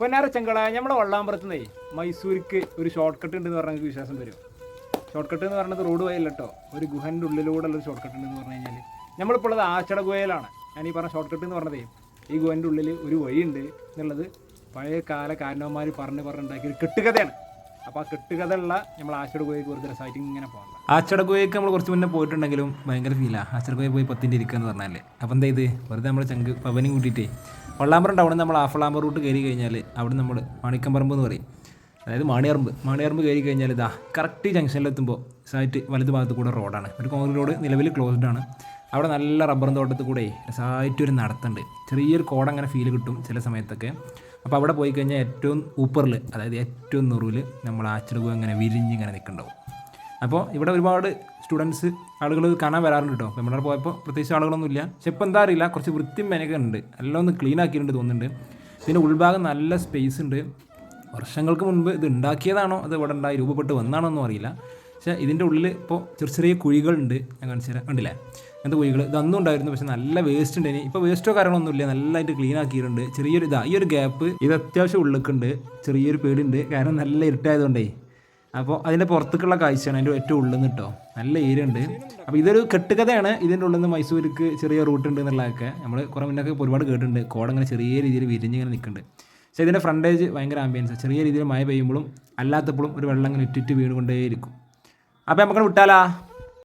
പൊന്നാര ചെങ്കള നമ്മളെ വള്ളാമ്പുറത്ത് നിന്നേ മൈസൂർക്ക് ഒരു ഷോർട്ട് കട്ട് ഉണ്ടെന്ന് പറഞ്ഞാൽ വിശ്വാസം വരും. ഷോർട്ട് കട്ട് എന്ന് പറയുന്നത് റോഡ് വഴിയല്ല കേട്ടോ ഒരു ഗുഹന്റെ ഉള്ളിലൂടെ ഉള്ള ഷോർട്ട് കട്ട് ഉണ്ടെന്ന് പറഞ്ഞു കഴിഞ്ഞാൽ നമ്മളിപ്പോൾ ഉള്ളത് ആച്ചട ഗുഹയിലാണ്. ഞാൻ ഈ പറഞ്ഞ ഷോർട്ട് കട്ട് എന്ന് പറഞ്ഞതേ ഈ ഗുഹന്റെ ഉള്ളിൽ ഒരു വഴിയുണ്ട് എന്നുള്ളത് പഴയ കാല കാരണവന്മാർ പറഞ്ഞ് പറഞ്ഞുണ്ടാക്കിയ ഒരു കെട്ടുകഥയാണ്. അപ്പോൾ ആ കെട്ടുകഥ ഉള്ള നമ്മൾ ആച്ചട ഗുഹയ്ക്ക് വെറുതെ രസമായിട്ട് ഇങ്ങനെ പോകണം ആച്ചട ഗുഹയ്ക്ക് നമ്മൾ കുറച്ച് മുന്നേ പോയിട്ടുണ്ടെങ്കിലും ഭയങ്കര ഫീലാണ് ആച്ചട ഗുഹയിൽ പോയി പത്തിന്റെ ഇരിക്കുക എന്ന് പറഞ്ഞാൽ അപ്പോൾ എന്താ ഇത്? വെറുതെ നമ്മൾ ചങ്ക് പവനും കൂട്ടിയിട്ടേ വള്ളാമ്പറം ടൗണിൽ നമ്മൾ ആഫളാമ്പർ റൂട്ട് കയറി കഴിഞ്ഞാൽ അവിടെ നമ്മൾ മാണിക്കമ്പറമ്പ് എന്ന് പറയും. അതായത് മാണിയറമ്പ്. മാണിയറമ്പ് കയറി കഴിഞ്ഞാൽ ഇതാ കറക്റ്റ് ജംഗ്ഷനിലെത്തുമ്പോൾ സൈറ്റ് വലത് ഭാഗത്ത് കൂടെ റോഡാണ് ഒരു കോൺക്രീറ്റ് റോഡ് നിലവിൽ ക്ലോസ്ഡ് ആണ്. അവിടെ നല്ല റബ്ബറും തോട്ടത്തിൽ കൂടെ രസമായിട്ട് ഒരു നടത്തുണ്ട്. ചെറിയൊരു കോട അങ്ങനെ ഫീൽ കിട്ടും ചില സമയത്തൊക്കെ. അപ്പോൾ അവിടെ പോയി കഴിഞ്ഞാൽ ഏറ്റവും ഊപ്പറിൽ അതായത് ഏറ്റവും നെറുവിൽ നമ്മൾ ആച്ചിടുക അങ്ങനെ വിരിഞ്ഞ് ഇങ്ങനെ നിൽക്കുന്നുണ്ടാവും അപ്പോൾ ഇവിടെ ഒരുപാട് സ്റ്റുഡൻസ് ആളുകൾ കാണാൻ വരാറുണ്ട് കേട്ടോ. നമ്മുടെ പോയപ്പോൾ പ്രത്യേകിച്ച് ആളുകളൊന്നും ഇല്ല പക്ഷെ ഇപ്പോൾ എന്താ അറിയില്ല കുറച്ച് വൃത്തിയും മെനക്കെ ഉണ്ട്. എല്ലാം ഒന്ന് ക്ലീൻ ആക്കിയിട്ടുണ്ട് തോന്നുന്നുണ്ട്. പിന്നെ ഉൾഭാഗം നല്ല സ്പേസ് ഉണ്ട്. വർഷങ്ങൾക്ക് മുൻപ് ഇത് ഉണ്ടാക്കിയതാണോ അത് ഇവിടെ ഉണ്ടായി രൂപപ്പെട്ട് വന്നാണോ ഒന്നും അറിയില്ല. പക്ഷേ ഇതിന്റെ ഉള്ളിൽ ഇപ്പോൾ ചെറിയ ചെറിയ കുഴികളുണ്ട്. ഞാൻ കാണിച്ചു തരാം. കണ്ടില്ലേ? അങ്ങനത്തെ കുഴികൾ ഇതൊന്നും ഉണ്ടായിരുന്നു പക്ഷേ നല്ല വേസ്റ്റ് ഉണ്ട് ഇനി. ഇപ്പോൾ വേസ്റ്റോ കാര്യങ്ങളൊന്നും ഇല്ല നല്ലതായിട്ട് ക്ലീൻ ആക്കിയിട്ടുണ്ട്. ചെറിയൊരു ഇതാ ഈ ഒരു ഗ്യാപ്പ് ഇത് അത്യാവശ്യം ഉള്ളിക്കുണ്ട് ചെറിയൊരു പേടിയുണ്ട്. കാരണം നല്ല ഇരുട്ടായതുകൊണ്ടേ അപ്പോൾ അതിന്റെ പുറത്തേക്കുള്ള കാഴ്ചയാണ് അതിന്റെ ഏറ്റവും ഉള്ളിൽ നിന്ന് കേട്ടോ നല്ല ഏരിയ ഉണ്ട്. അപ്പോൾ ഇതൊരു കെട്ടുകഥയാണ് ഇതിന്റെ ഉള്ളിൽ നിന്ന് മൈസൂർക്ക് ചെറിയ റൂട്ട് ഉണ്ട് എന്നുള്ളതൊക്കെ. നമ്മൾ കുറേ മുന്നൊക്കെ ഒരുപാട് കേട്ടിട്ടുണ്ട്. കോട ഇങ്ങനെ ചെറിയ രീതിയിൽ വിരിഞ്ഞിങ്ങനെ നിൽക്കുന്നുണ്ട്. പക്ഷേ ഇതിന്റെ ഫ്രണ്ടേജ് ഭയങ്കര ആംബിയൻസ് ചെറിയ രീതിയിൽ മഴ പെയ്യുമ്പോഴും അല്ലാത്തപ്പോഴും ഒരു വെള്ളം ഇങ്ങനെ ഇറ്റിറ്റ് വീണുകൊണ്ടേയിരിക്കും. അപ്പോൾ നമുക്ക് വിട്ടാലാ?